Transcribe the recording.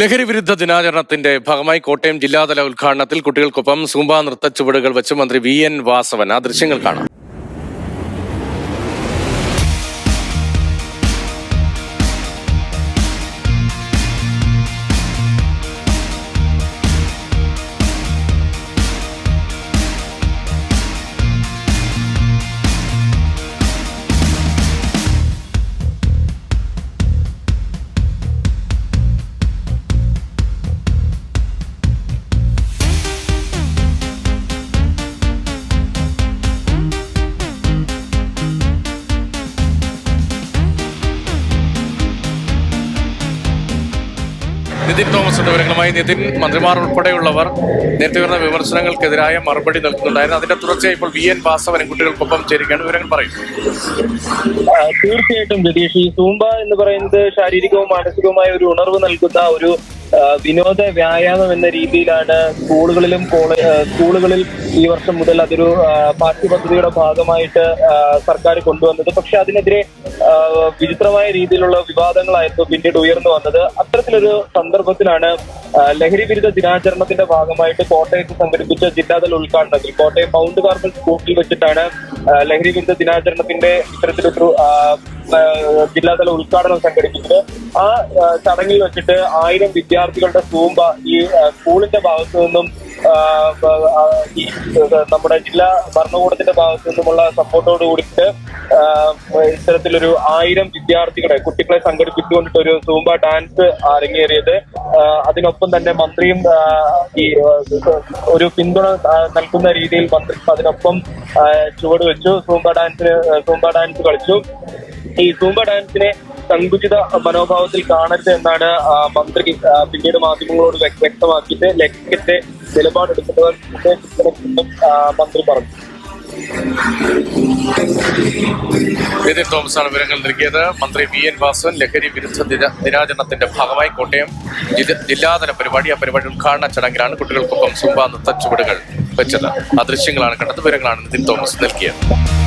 ലഹരി വിരുദ്ധ ദിനാചരണത്തിന്റെ ഭാഗമായി കോട്ടയം ജില്ലാതല ഉദ്ഘാടനത്തിൽ കുട്ടികൾക്കൊപ്പം സൂമ്പ നൃത്ത ചുവടുകൾ വെച്ച് മന്ത്രി വി എൻ വാസവൻ ആ ദൃശ്യങ്ങൾ കാണാം. നിതിൻ തോമസിന്റെ വിവരങ്ങളുമായി നിതിൻ മന്ത്രിമാർ ഉൾപ്പെടെയുള്ളവർ നേരത്തെ വരുന്ന വിമർശനങ്ങൾക്കെതിരായ മറുപടി നൽകുന്നുണ്ടായിരുന്നു. അതിന്റെ തുടർച്ചയായി ഇപ്പോൾ വി എൻ വാസവനും കുട്ടികൾക്കൊപ്പം ചേരുകയാണ്. വിവരങ്ങൾ പറയും. തീർച്ചയായിട്ടും രതീഷ്. ഈ സൂംബ എന്ന് പറയുന്നത് ശാരീരികവും മാനസികവുമായ ഒരു ഉണർവ് നൽകുന്ന ഒരു വിനോദ വ്യായാമം എന്ന രീതിയിലാണ് സ്കൂളുകളിലും കോളേജ് സ്കൂളുകളിൽ ഈ വർഷം മുതൽ അതൊരു പാഠ്യപദ്ധതിയുടെ ഭാഗമായിട്ട് സർക്കാർ കൊണ്ടുവന്നത്. പക്ഷെ അതിനെതിരെ വിചിത്രമായ രീതിയിലുള്ള വിവാദങ്ങളായിരുന്നു പിന്നീട് ഉയർന്നു വന്നത്. അത്തരത്തിലൊരു സന്ദർഭത്തിലാണ് ലഹരി വിരുദ്ധ ദിനാചരണത്തിന്റെ ഭാഗമായിട്ട് കോട്ടയത്ത് സംഘടിപ്പിച്ച ജില്ലാതല ഉദ്ഘാടനത്തിൽ കോട്ടയം മൗണ്ട് കാർമൽ സ്കൂളിൽ വെച്ചിട്ടാണ് ലഹരി വിരുദ്ധ ദിനാചരണത്തിന്റെ ഇത്തരത്തിലൊരു ജില്ലാതല ഉദ്ഘാടനം സംഘടിപ്പിച്ചത് ആ ചടങ്ങിൽ വെച്ചിട്ട് ആയിരം വിദ്യാർത്ഥികളുടെ സൂമ്പ ഈ സ്കൂളിന്റെ ഭാഗത്തു നിന്നും ഈ നമ്മുടെ ജില്ലാ ഭരണകൂടത്തിന്റെ ഭാഗത്തു നിന്നുമുള്ള സപ്പോർട്ടോട് കൂടിയിട്ട് ഇത്തരത്തിലൊരു ആയിരം വിദ്യാർത്ഥികളെ കുട്ടികളെ സംഘടിപ്പിച്ചുകൊണ്ടിട്ട് ഒരു സൂമ്പ ഡാൻസ് അരങ്ങേറിയത് അതിനൊപ്പം തന്നെ മന്ത്രിയും ഈ ഒരു പിന്തുണ നൽകുന്ന രീതിയിൽ മന്ത്രി അതിനൊപ്പം ചുവട് വെച്ചു സൂമ്പ ഡാൻസിന് സൂമ്പ ഡാൻസ് കളിച്ചു. ഈ സൂമ്പ ഡാൻസിനെ സങ്കുചിത മനോഭാവത്തിൽ കാണരുത് എന്നാണ് മന്ത്രി പിന്നീട് മാധ്യമങ്ങളോട് വ്യക്ത- വ്യക്തമാക്കിയിട്ട് ലക്ഷ്യത്തെ നിലപാടെടുക്കുന്നവർ മന്ത്രി പറഞ്ഞു. തോമസാണ് വിവരങ്ങൾ നൽകിയത്. മന്ത്രി വി എൻ വാസവൻ ലഹരി വിരുദ്ധ ദിനാചരണത്തിന്റെ ഭാഗമായി കോട്ടയം ജില്ല- ജില്ലാതല പരിപാടി ആ പരിപാടി ഉദ്ഘാടന ചടങ്ങിലാണ് കുട്ടികൾക്കൊപ്പം സുംബ നൃത്ത ചുവടുകൾ വെച്ചത്. ആ ദൃശ്യങ്ങളാണ് കണ്ടത് വിവരങ്ങളാണ് നിതിൻ തോമസ് നൽകിയത്.